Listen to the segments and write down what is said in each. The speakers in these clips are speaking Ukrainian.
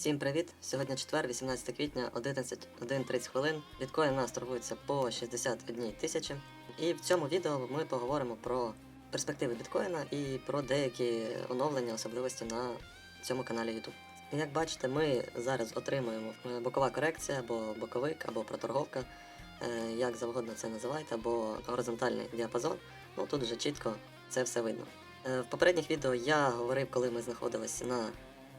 Всім привіт! Сьогодні четвер, 18 квітня, 11, 11.30 хвилин. Біткоін у нас торгується по 61 тисячі. І в цьому відео ми поговоримо про перспективи біткоїна і про деякі оновлення, особливості на цьому каналі YouTube. Як бачите, ми зараз отримуємо е, бокова корекція, або боковик, або проторговка, е, як завгодно це називайте, або горизонтальний діапазон. Ну тут вже чітко це все видно. Е, В попередніх відео я говорив, коли ми знаходились на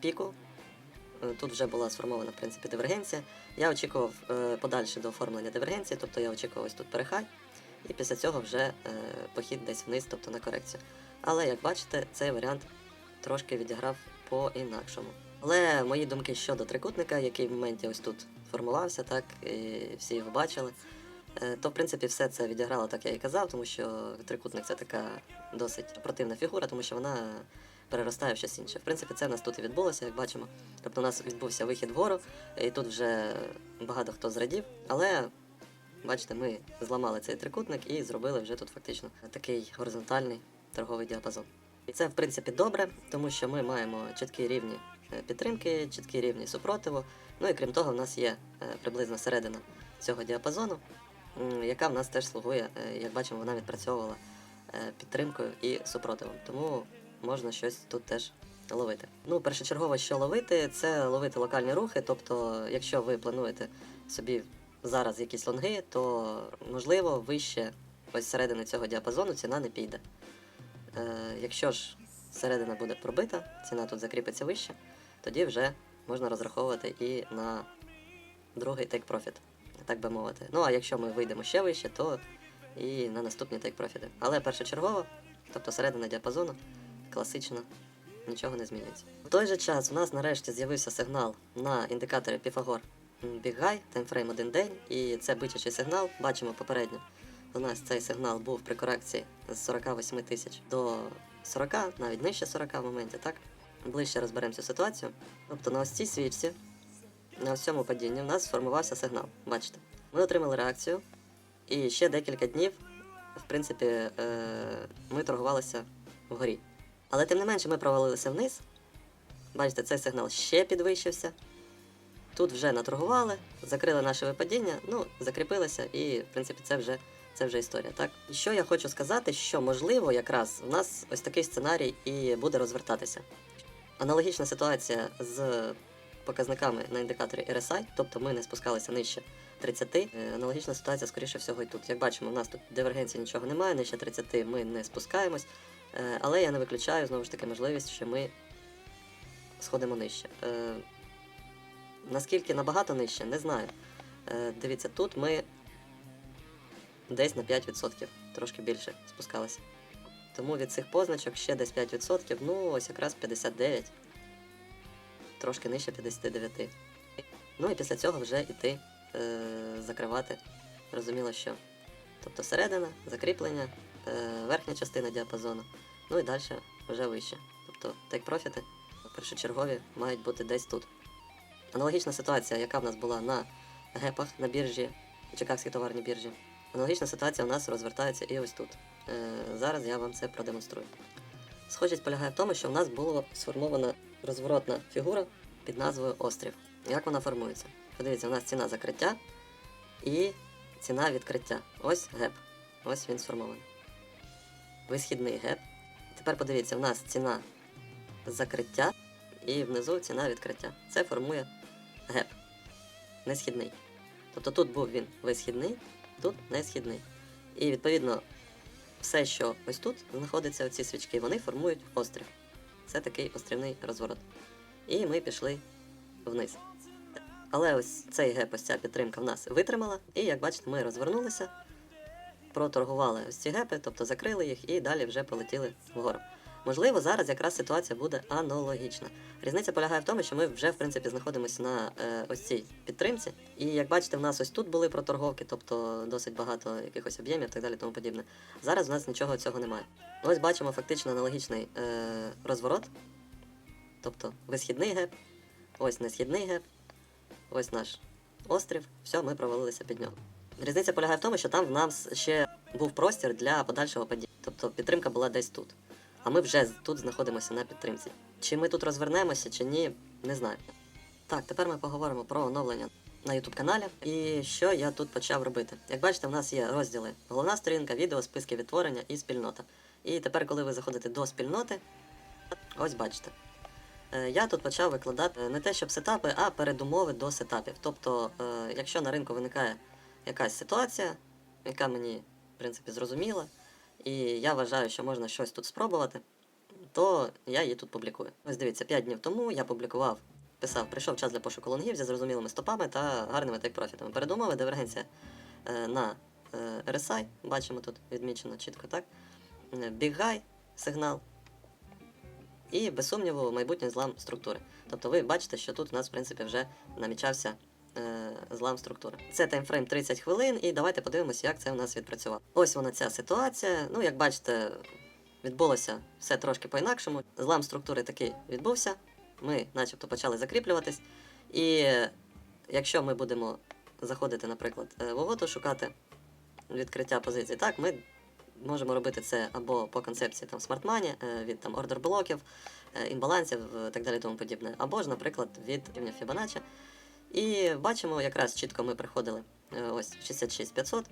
піку. Е, Тут вже була сформована в принципі дивергенція. Я очікував е, подальше до оформлення дивергенції, тобто я очікував ось тут перехай, і після цього вже е, похід десь вниз, тобто на корекцію. Але як бачите, цей варіант трошки відіграв по-інакшому. Але мої думки щодо трикутника, який в моменті ось тут формувався, так, і всі його бачили. То, в принципі, все це відіграло, так я і казав, тому що трикутник це така досить противна фігура, тому що вона переростає в щось інше. В принципі, це в нас тут і відбулося, як бачимо. Тобто у нас відбувся вихід вгору, і тут вже багато хто зрадів. Але бачите, ми зламали цей трикутник і зробили вже тут фактично такий горизонтальний торговий діапазон. І це в принципі добре, тому що ми маємо чіткі рівні е, підтримки, чіткі рівні супротиву. Ну і крім того, в нас є е, приблизно середина цього діапазону, яка в нас теж слугує, е, як бачимо, вона відпрацьовувала підтримкою і супротивом. Тому можна щось тут теж ловити. Ну, першочергово, що ловити, це ловити локальні рухи. Тобто, якщо ви плануєте собі зараз якісь лонги, то можливо вище ось середини цього діапазону ціна не піде. Е, якщо ж середина буде пробита, ціна тут закріпиться вище, тоді вже можна розраховувати і на другий take profit, так би мовити. Ну а якщо ми вийдемо ще вище, то і на наступні take profit. Але першочергово, тобто середина діапазону, класично нічого не змінюється. В той же час у нас нарешті з'явився сигнал на індикаторі Big High, таймфрейм один день, і це бичачий сигнал. Бачимо попередньо. У нас цей сигнал був при корекції з 48 тисяч до 40, навіть нижче 40 в моменті, так? Ближче розберемо цю ситуацію. Тобто на ось цій свічці, на ось цьому падінні, у нас сформувався сигнал. Бачите? Ми отримали реакцію, і ще декілька днів, в принципі, е- ми торгувалися вгорі. Але тим не менше ми провалилися вниз. Бачите, цей сигнал ще підвищився. Тут вже наторгували, закрили наше випадіння, ну, закріпилися, і, в принципі, це вже, це вже історія. Так? Що я хочу сказати, що можливо, якраз у нас ось такий сценарій і буде розвертатися. Аналогічна ситуація з показниками на індикаторі RSI, тобто ми не спускалися нижче 30. Е, Аналогічна ситуація, скоріше всього, і тут. Як бачимо, у нас тут дивергенції нічого немає, нижче 30 ми не спускаємось. Е, Але я не виключаю знову ж таки можливість, що ми сходимо нижче. Е, Наскільки набагато нижче, не знаю. Е, Дивіться, тут ми десь на 5%, трошки більше спускалися. Тому від цих позначок ще десь 5%, ну ось якраз 59, трошки нижче 59. Ну і після цього вже йти е, закривати, розуміло, що. Тобто середина, закріплення, е, верхня частина діапазону, ну і далі вже вище. Тобто тейк-профіти першочергові мають бути десь тут. Аналогічна ситуація, яка в нас була на гепах на біржі, Чикагській товарній біржі. Аналогічна ситуація у нас розвертається і ось тут. Е, зараз я вам це продемонструю. Схожість полягає в тому, що в нас була сформована розворотна фігура під назвою Острів. Як вона формується? Подивіться, у нас ціна закриття і ціна відкриття. Ось геп. Ось він сформований. Висхідний геп. Тепер подивіться, у нас ціна закриття і внизу ціна відкриття. Це формує геп. Несхідний. Тобто тут був він висхідний, тут несхідний. І відповідно все, що ось тут знаходиться, оці свічки, вони формують острів. Це такий острівний розворот. І ми пішли вниз. Але ось цей геп, ось ця підтримка в нас витримала, і як бачите, ми розвернулися, проторгували ось ці гепи, тобто закрили їх і далі вже полетіли вгору. Можливо, зараз якраз ситуація буде аналогічна. Різниця полягає в тому, що ми вже в принципі знаходимося на е, ось цій підтримці. І як бачите, в нас ось тут були проторговки, тобто досить багато якихось об'ємів так далі, тому подібне. Зараз у нас нічого цього немає. Ось бачимо фактично аналогічний е, розворот, тобто висхідний геп, ось несхідний геп, ось наш острів. Все, ми провалилися під нього. Різниця полягає в тому, що там в нас ще був простір для подальшого падіння. Тобто підтримка була десь тут. А ми вже тут знаходимося на підтримці. Чи ми тут розвернемося, чи ні, не знаю. Так, тепер ми поговоримо про оновлення на YouTube каналі і що я тут почав робити. Як бачите, в нас є розділи головна сторінка, відео, списки відтворення і спільнота. І тепер, коли ви заходите до спільноти, ось бачите. Е, Я тут почав викладати не те, щоб сетапи, а передумови до сетапів. Тобто, е, якщо на ринку виникає якась ситуація, яка мені, в принципі, зрозуміла, і я вважаю, що можна щось тут спробувати, то я її тут публікую. Ось дивіться, 5 днів тому я публікував, писав, прийшов час для пошуку лонгів зі зрозумілими стопами та гарними тейк-профітами. Передумови, дивергенція е, на е, RSI, бачимо тут відмічено чітко, так? Е, Big High, сигнал, і, без сумніву, майбутній злам структури. Тобто ви бачите, що тут у нас, в принципі, вже намічався е, злам структури. Це таймфрейм 30 хвилин, і давайте подивимося, як це у нас відпрацювало. Ось вона ця ситуація. Ну, як бачите, відбулося все трошки по-інакшому. Злам структури таки відбувся. Ми, начебто, почали закріплюватись. І якщо ми будемо заходити, наприклад, е, в угоду, шукати відкриття позицій, так, ми можемо робити це або по концепції там Money, е, від там е, імбалансів і так далі тому подібне, або ж, наприклад, від рівня Fibonacci. І бачимо, якраз чітко ми приходили е, ось 66500.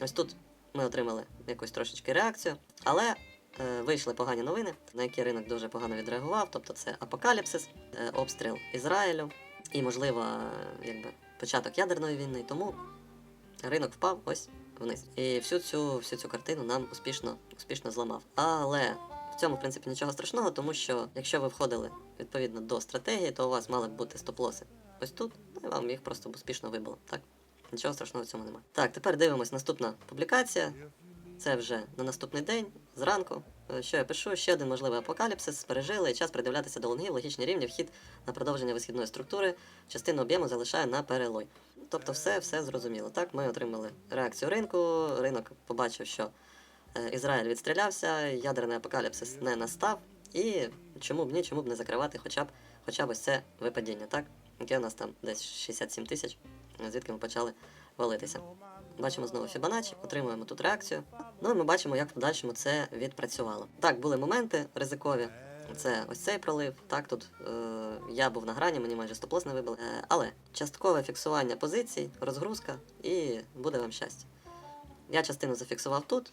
Ось тут ми отримали якусь трошечки реакцію, але е, вийшли погані новини, на які ринок дуже погано відреагував. Тобто це апокаліпсис, е, обстріл Ізраїлю і, можливо, якби початок ядерної війни. Тому ринок впав ось вниз. І всю цю, всю цю картину нам успішно, успішно зламав. Але в цьому, в принципі, нічого страшного, тому що якщо ви входили відповідно до стратегії, то у вас мали б бути стоп-лоси ось тут, ну і вам їх просто успішно вибило. Так? Нічого страшного в цьому немає. Так, тепер дивимось наступна публікація. Це вже на наступний день, зранку. Е, Що я пишу? Ще один можливий апокаліпсис. Пережили і час придивлятися до лонгів, логічні рівні, вхід на продовження висхідної структури, частину об'єму залишає на перелой. Тобто, все, все зрозуміло. Так, ми отримали реакцію ринку. Ринок побачив, що е, Ізраїль відстрілявся, ядерний апокаліпсис не настав. І чому б ні, чому б не закривати хоча б хоча б ось це випадіння, так? Яке у нас там десь 67 тисяч, звідки ми почали валитися. Бачимо знову Fibonacci, отримуємо тут реакцію. Ну і ми бачимо, як в подальшому це відпрацювало. Так, були моменти ризикові. Це ось цей пролив. Так, тут е, я був на грані, мені майже стоп-лос не вибили. Е, але часткове фіксування позицій, розгрузка, і буде вам щастя. Я частину зафіксував тут.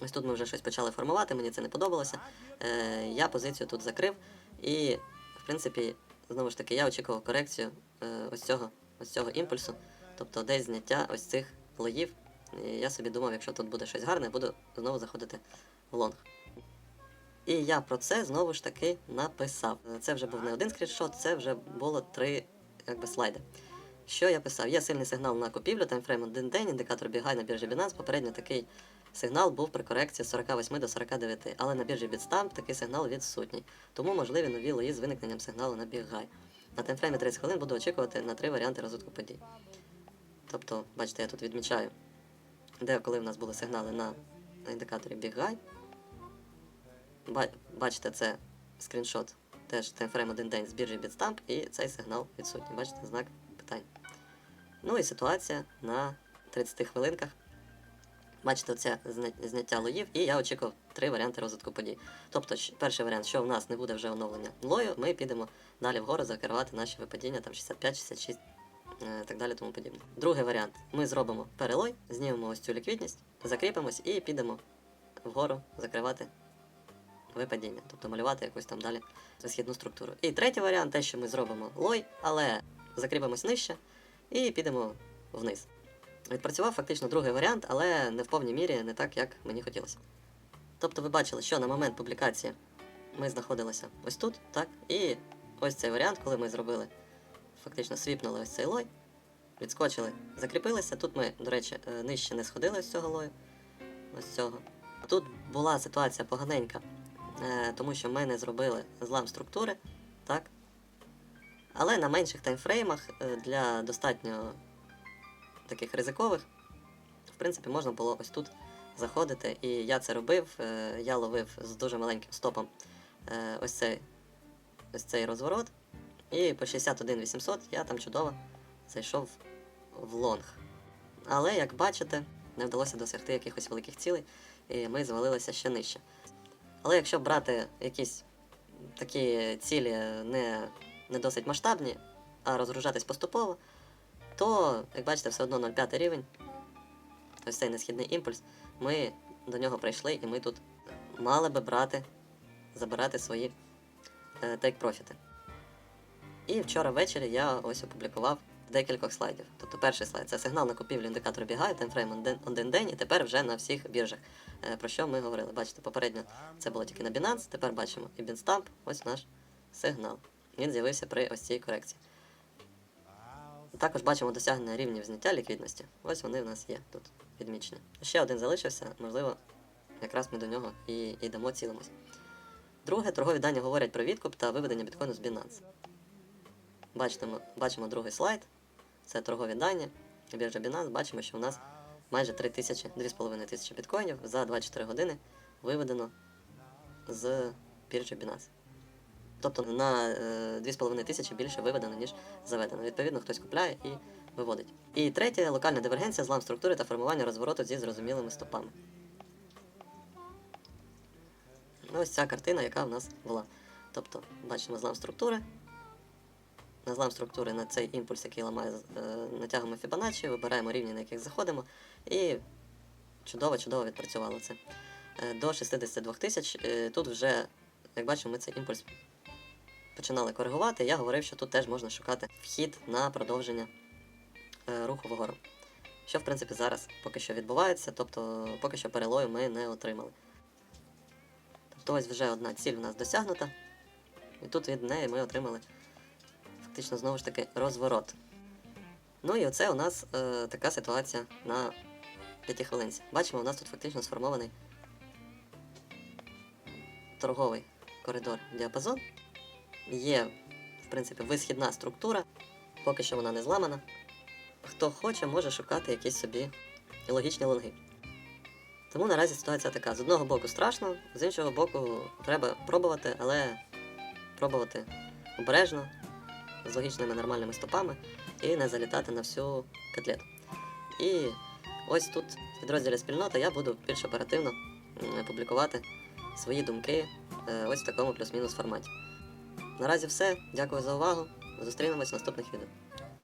Ось тут ми вже щось почали формувати, мені це не подобалося. Е, я позицію тут закрив. І, в принципі, знову ж таки, я очікував корекцію е, ось цього, ось цього імпульсу. Тобто десь зняття ось цих лоїв. І я собі думав, якщо тут буде щось гарне, буду знову заходити в лонг. І я про це знову ж таки написав. Це вже був не один скріншот, це вже було три якби, слайди. Що я писав? Є сильний сигнал на купівлю, таймфрейм один день, індикатор бігай на біржі Binance. Попередньо такий сигнал був при корекції з 48 до 49, але на біржі Bitstamp такий сигнал відсутній. Тому можливі нові лої з виникненням сигналу на бігай. На таймфреймі 30 хвилин буду очікувати на три варіанти розвитку подій. Тобто, бачите, я тут відмічаю, де коли в нас були сигнали на, на індикаторі. Ба- Бачите, це скріншот теж таймфрейм один день з біржі Bitstamp, і цей сигнал відсутній. Бачите, знак питань. Ну і ситуація на 30 хвилинках. Бачите, це зняття лоїв, і я очікував три варіанти розвитку подій. Тобто, перший варіант, що в нас не буде вже оновлення лою, ми підемо далі вгору закривати наші випадіння там 65, 66 е, так далі тому подібне. Другий варіант. Ми зробимо перелой, знімемо ось цю ліквідність, закріпимось і підемо вгору закривати випадіння, тобто малювати якусь там далі висхідну структуру. І третій варіант те, що ми зробимо лой, але закріпимось нижче і підемо вниз. Відпрацював фактично другий варіант, але не в повній мірі, не так, як мені хотілося. Тобто ви бачили, що на момент публікації ми знаходилися ось тут, так? І ось цей варіант, коли ми зробили, фактично свіпнули ось цей лой, відскочили, закріпилися. Тут ми, до речі, е, нижче не сходили з цього лою. Ось цього. Тут була ситуація поганенька, е, тому що ми не зробили злам структури, так? Але на менших таймфреймах е, для достатньо таких ризикових, в принципі, можна було ось тут заходити. І я це робив. е, Я ловив з дуже маленьким стопом е, ось цей, ось цей розворот. І по 61 800 я там чудово зайшов в лонг. Але, як бачите, не вдалося досягти якихось великих цілей, і ми звалилися ще нижче. Але якщо брати якісь такі цілі не, не досить масштабні, а розгружатись поступово, то, як бачите, все одно 0,5 рівень. Ось цей несхідний імпульс. Ми до нього прийшли, і ми тут мали би брати, забирати свої е, тейк-профіти. І вчора ввечері я ось опублікував декількох слайдів. Тобто перший слайд це сигнал на купівлю індикатор бігає, таймфрейм один, день, і тепер вже на всіх біржах. Е, про що ми говорили? Бачите, попередньо це було тільки на Binance, тепер бачимо і Bitstamp, ось наш сигнал. Він з'явився при ось цій корекції. Також бачимо досягнення рівнів зняття ліквідності. Ось вони в нас є тут відмічені. Ще один залишився, можливо, якраз ми до нього і йдемо цілимось. Друге, торгові дані говорять про відкуп та виведення біткоїну з Binance. Бачимо, бачимо другий слайд. Це торгові дані. Біржа Binance. Бачимо, що у нас майже 3 тисячі, 2,5 тисячі біткоїнів за 24 години виведено з біржі Binance. Тобто на е, 2,5 тисячі більше виведено, ніж заведено. Відповідно, хтось купляє і виводить. І третє локальна дивергенція, злам структури та формування розвороту зі зрозумілими стопами. Ну, ось ця картина, яка в нас була. Тобто, бачимо злам структури. На злам структури на цей імпульс, який ламає, е, натягуємо Fibonacci, вибираємо рівні, на яких заходимо, і чудово-чудово відпрацювало це. Е, До 62 тисяч. е, Тут вже, як бачимо, ми цей імпульс починали коригувати. Я говорив, що тут теж можна шукати вхід на продовження е, руху вгору. Що, в принципі, зараз поки що відбувається, тобто поки що перелою ми не отримали. Тобто ось вже одна ціль у нас досягнута. І тут від неї ми отримали фактично знову ж таки розворот. Ну і оце у нас е, така ситуація на 5 хвилинці. Бачимо, у нас тут фактично сформований торговий коридор діапазон. Є, в принципі, висхідна структура, поки що вона не зламана. Хто хоче, може шукати якісь собі логічні лонги. Тому наразі ситуація така: з одного боку страшно, з іншого боку, треба пробувати, але пробувати обережно, з логічними нормальними стопами і не залітати на всю котлету. І ось тут в підрозділі спільнота я буду більш оперативно публікувати свої думки е, ось в такому плюс-мінус форматі. Наразі все. Дякую за увагу. Зустрінемось в наступних відео.